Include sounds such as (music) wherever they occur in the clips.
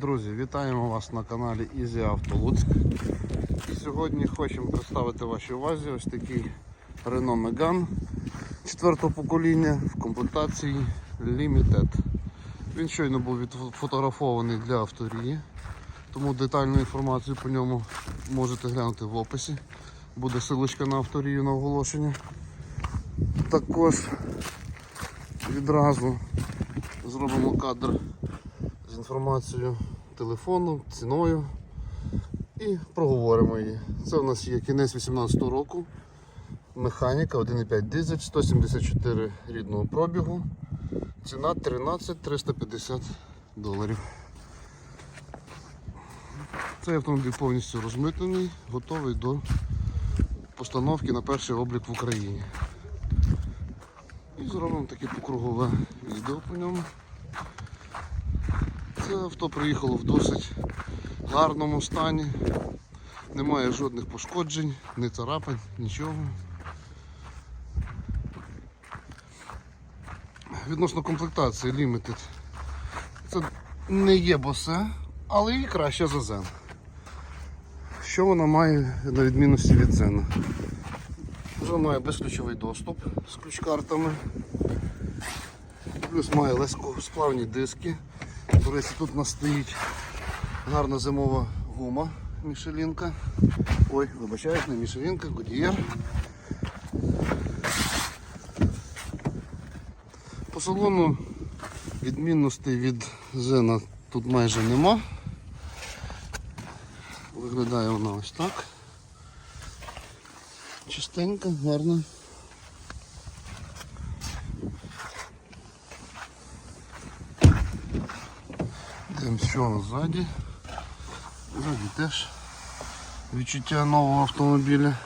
Друзі, вітаємо вас на каналі Easy Auto Луцьк. Сьогодні хочемо представити вашій увазі ось такий Renault Megane четвертого покоління в комплектації Limited. Він щойно був відфотографований для авторії, тому детальну інформацію по ньому можете глянути в описі. Буде силочка на авторію на оголошення. Також відразу зробимо кадр з інформацією телефону, ціною і проговоримо її. Це у нас є кінець 2018 року. Механіка 1,5 дизель, 174 рідного пробігу. Ціна 13 350 доларів. Цей автомобіль повністю розмитнений, готовий до постановки на перший облік в Україні. І зробимо таке покругове відео по ньому. Це авто приїхало в досить гарному стані. Немає жодних пошкоджень, не царапань, нічого. Відносно комплектації Limited. Це не є босе, але і краще за Zen. Що вона має на відмінності від Zen? Вже має безключовий доступ з ключ-картами. Плюс має легкосплавні диски. До речі, тут у нас стоїть гарна зимова гума Мішелінка. Ой, вибачаюсь, не Мішелінка, Goodyear. По салону відмінностей від Зена тут майже нема. Виглядає вона ось так. Чистенька, гарна. Дивимось, що ззаді. Ззаді теж відчуття нового автомобіля.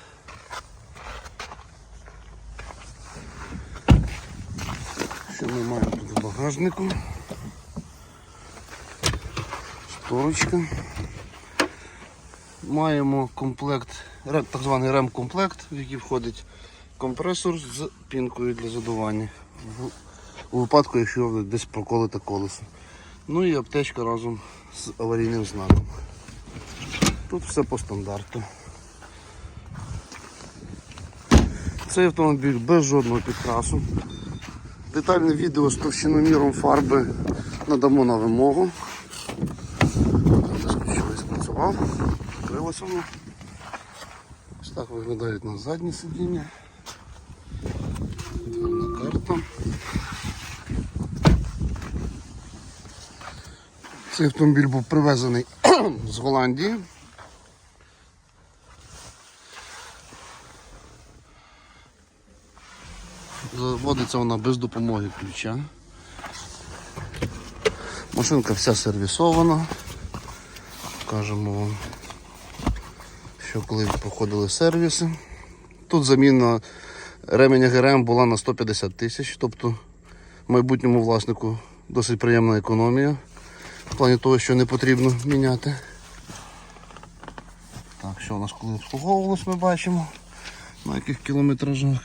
Що ми маємо тут в багажнику? Шторочка. Маємо комплект, так званий ремкомплект, в який входить компресор з пінкою для задування. У випадку, якщо десь проколите колесо. Ну і аптечка разом з аварійним знаком. Тут все по стандарту. Цей автомобіль без жодного підкрасу. Детальне відео з товщиноміром фарби надамо на вимогу. Ключовий спрацював, крилося воно. Ось так виглядають на задні сидіння. Дверна карта. Цей автомобіль був привезений (clears throat) з Голландії. Заводиться вона без допомоги ключа. Машинка вся сервісована. Покажемо вам, що коли проходили сервіси. Тут заміна ременя ГРМ була на 150 тисяч, тобто майбутньому власнику досить приємна економія в плані того, що не потрібно міняти. Так, що у нас коли обслуговувалось, ми бачимо, на яких кілометражах.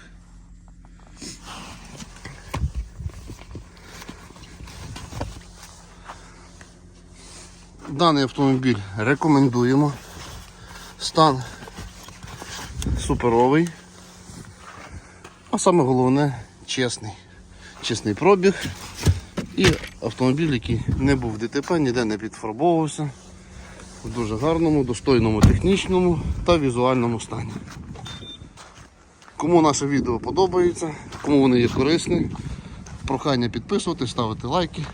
Даний автомобіль рекомендуємо. Стан суперовий. А саме головне чесний. Чесний пробіг. І автомобіль, який не був ДТП, ніде не підфарбовувався. В дуже гарному, достойному технічному та візуальному стані. Кому наше відео подобається, кому вони є корисні, прохання підписувати, ставити лайки.